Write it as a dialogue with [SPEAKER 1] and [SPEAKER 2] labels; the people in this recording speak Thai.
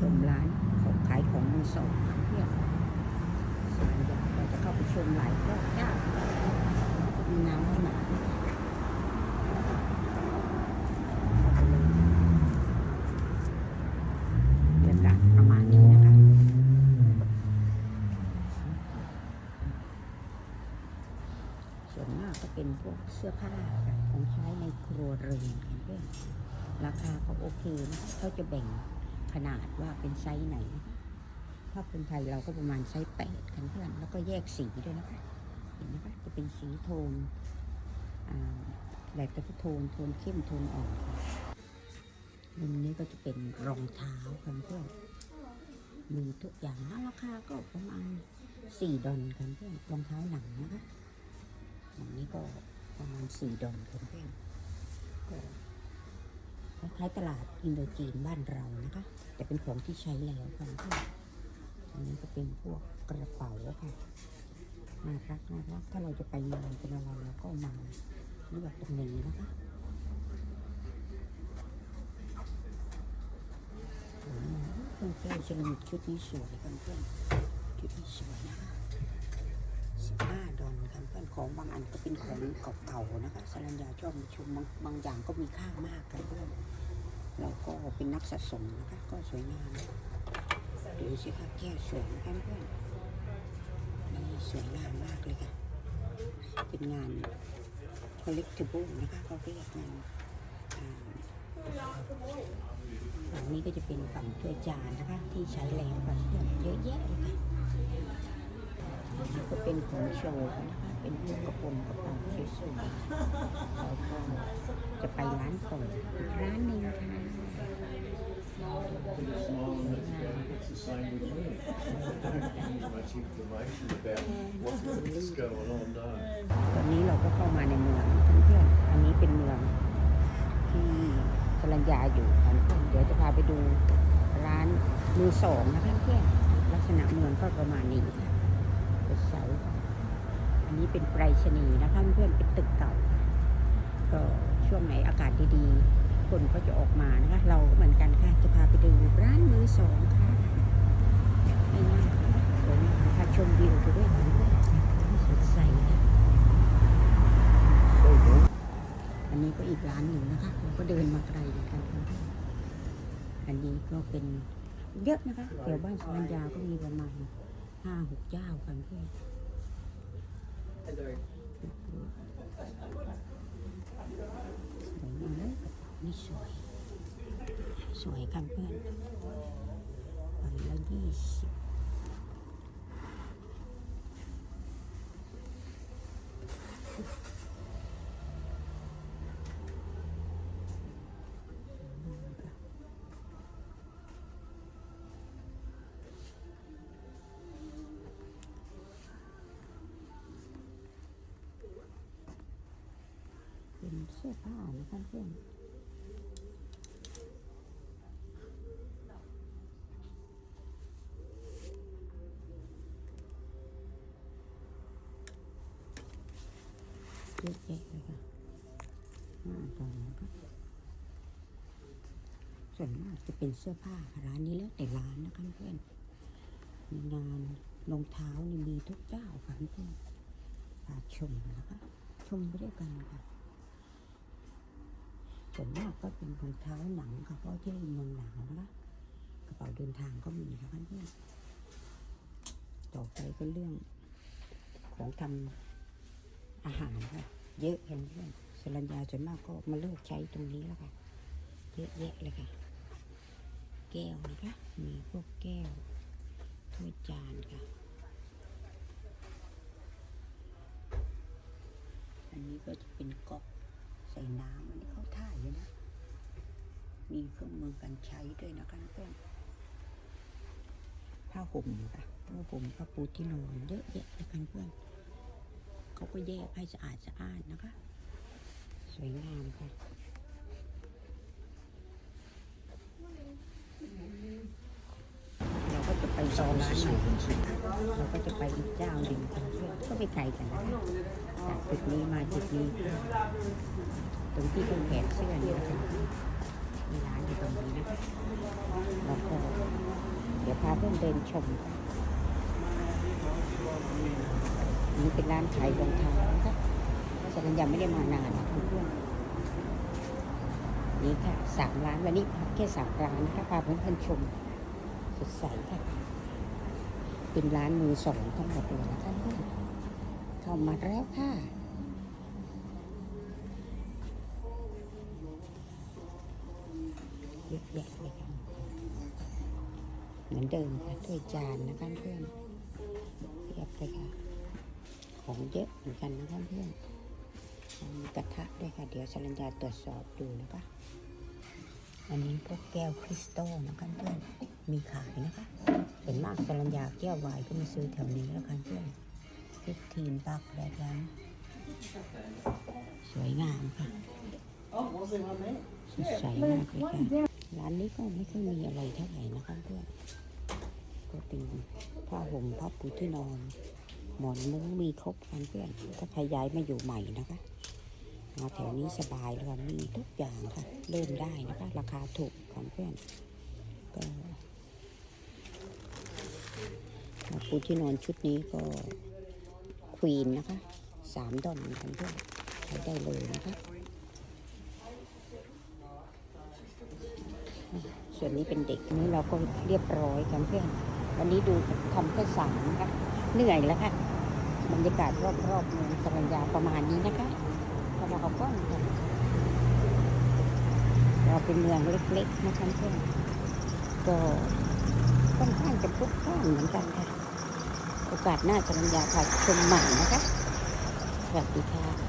[SPEAKER 1] ชมร้านของขายของมือสองเพื่อนส่วนใหญ่เราจะเข้าไปชมหลายรอบยากมีน้ำหนาบรรยากาศประมาณนี้นะคะส่วนมากก็เป็นพวกเสื้อผ้าของใช้ในครัวเรือนกันเพื่อนราคาเขาโอเคนะเขาจะแบ่ง ขนาดว่าเป็นไซส์ไหนถ้าคนไทยเราก็ประมาณไซส์แปดกันเพื่อน แล้วก็แยกสีด้วยนะคะ เห็นไหมคะจะเป็นสีโทนอ่าแบบตะโทนโทนเข้มโทนอ่อนมุมนี้ก็จะเป็นรองเท้ากันเพื่อนมีทุกอย่างนะราคาก็ประมาณสี่ดอลกันเพื่อนรองเท้าหนังนะคะอย่างนี้ก็ประมาณสี่ดอลกันเพื่อนก็ คล้ายๆตลาดอินโดจีนบ้านเรานะคะ แต่เป็นของที่ใช้แล้วกันเพื่อนอันนี้ก็เป็นพวกกระเป๋าค่ะน่ารักน่ารักถ้าเราจะไปงานเป็นอะไรเราก็มาเลือกตรงนี้นะคะสวยมากเพื่อนเพื่อนเซรามิกชุดนี้สวยกันเพื่อนชุดนี้สวยนะคะ สิบห้าดอลกันเพื่อนของบางอันก็เป็นของเก่าๆนะคะสรัญญาชอบมาชมบางบางอย่างก็มีค่ามากกันเพื่อนเราก็เป็นนักสะสมนะคะก็สวยงามดูสิคะแก้วสวยกันเพื่อนนี่สวยงามมากเลยค่ะ เป็นงาน collectible นะคะเขาเรียกงานฝั่งนี้ก็จะเป็นฝั่งถ้วยจานนะคะ ที่ใช้แล้วแบบเยอะแยะเลยค่ะ ก็เป็นของโชว์นะคะเป็นพวกกระโปรงกระเป๋าสวยๆแล้วก็จะไปร้านส่งอีกร้านหนึ่งค่ะตอนนี้เราก็เข้ามาในเมืองเพื่อนอันนี้เป็นเมืองที่สรัญญาอยู่ค่ะเพื่อนเดี๋ยวจะพาไปดูร้านมือสองนะคะเพื่อนลักษณะเมืองก็ประมาณนี้ ค่ะเป็นเสอันนี้เป็นไปรษณีนะคะเพื่อนๆเป็นตึกเก่า ก็ช่วงไหนอากาศดีๆ คนก็จะออกมานะคะ เราก็เหมือนกันค่ะ จะพาไปดูร้านมือสองค่ะไม่น่าสวยงามค่ะชมวิวไปด้วยค่ะเพื่อนๆสดใสค่ะอันนี้ก็อีกร้านหนึ่งนะคะเราก็เดินมาไกลเหมือนกันค่ะอันนี้ก็เป็นเยอะนะคะแถวบ้านสรัญญาก็มีประมาณ ห้าหกเจ้ากันเพื่อนสวยงามเลยนี่สวย สวยกันเพื่อน ผ้านะคะเพื่อนเยอะแยะเลยค่ะห้าตอนนะคะส่วนมากจะเป็นเสื้อผ้าร้านนี้แล้วแต่ร้านนะคะเพื่อนมีงานรองเท้านี่มีทุกเจ้าค่ะเพื่อนพาชมนะคะชมไปด้วยกันค่ะ ส่วนมากก็เป็นรองเท้าหนังค่ะเพราะที่เมืองหนาวนะคะกระเป๋าเดินทางก็มีนะคะเพื่อนต่อไปก็เรื่องของทำอาหารค่ะ เยอะกันเพื่อนสรัญญาส่วนมากก็มาเลิกใช้ตรงนี้แล้วค่ะ เยอะแยะเลยค่ะ แก้วนะคะ มีพวกแก้วถ้วยจานค่ะ อันนี้ก็จะเป็นก๊อกใส่น้ำอันนี้เขาท่าอยู่นะ มีเครื่องมือการใช้ด้วยนะคะเพื่อนผ้าห่มค่ะผ้าห่มผ้าปูที่นอนเยอะแยะเลยค่ะเพื่อนเขาก็แยกให้สะอาดสะอาดนะคะ สวยงามค่ะเราก็จะไปตอนร้านใหม่เราก็จะไปอีกเจ้าหนึ่งค่ะเพื่อนก็ไม่ไกลกันนะคะจากจุดนี้มาจุดนี้ตรงที่ตรงแขนเสื้อนี่นะคะมีร้านอยู่ตรงนี้นะคะแล้วก็ เดี๋ยวพาเพื่อนเดินชมนี่เป็นร้านขายรองเท้านะคะฉันยังไม่ได้มานานนะเพื่อนนี่ค่ะสามร้านวันนี้พักแค่สามร้านนะคะพาเพื่อนๆชมสดใสค่ะ เป็นร้านมือสองทั้งหมดเลยนะคะเพื่อนเข้ามาแล้วค่ะเยอะแยะเลยค่ะ เหมือนเดิมค่ะถ้วยจานนะคะเพื่อนเรียบเลยค่ะ ของเยอะเหมือนกันนะคะเพื่อนมีกระทะด้วยค่ะ เดี๋ยวสรัญญาตรวจสอบดูนะคะ อันนี้พวกแก้วคริสตัลนะคะเพื่อนมีขายนะคะส่วนมากสรัญญาแก้ววายก็มาซื้อแถวนี้แล้วกันเพื่อนพิทีนบักแดดร้านสวยงามค่ะสดใสมากเลยค่ะร้านนี้ก็ไม่ค่อยมีอะไรเท่าไหร่นะคะเพื่อน ก็เป็นผ้าห่มผ้าปูที่นอน หมอนมุ้งมีครบกันเพื่อน ถ้าใครย้ายมาอยู่ใหม่นะคะมาแถวนี้สบายเลยค่ะมีทุกอย่างค่ะ เริ่มได้นะคะ ราคาถูกค่ะเพื่อนก็ผ้าปูที่นอนชุดนี้ก็ควีนนะคะสามดอนค่ะเพื่อนใช้ได้เลยนะคะส่วนนี้เป็นเด็กนี่เราก็เรียบร้อยกันเพื่อน วันนี้ดูทำแค่สามนะคะเหนื่อยแล้วค่ะบรรยากาศรอบๆเมืองสรัญญาประมาณนี้นะคะพอเราเอาก้อนเราเป็นเมืองเล็กๆนะคะเพื่อนก็ค่อนข้างจะพลุกพล่านเหมือนกันค่ะ โอกาสหน้าสรัญญาพาชมใหม่นะคะสวัสดีค่ะ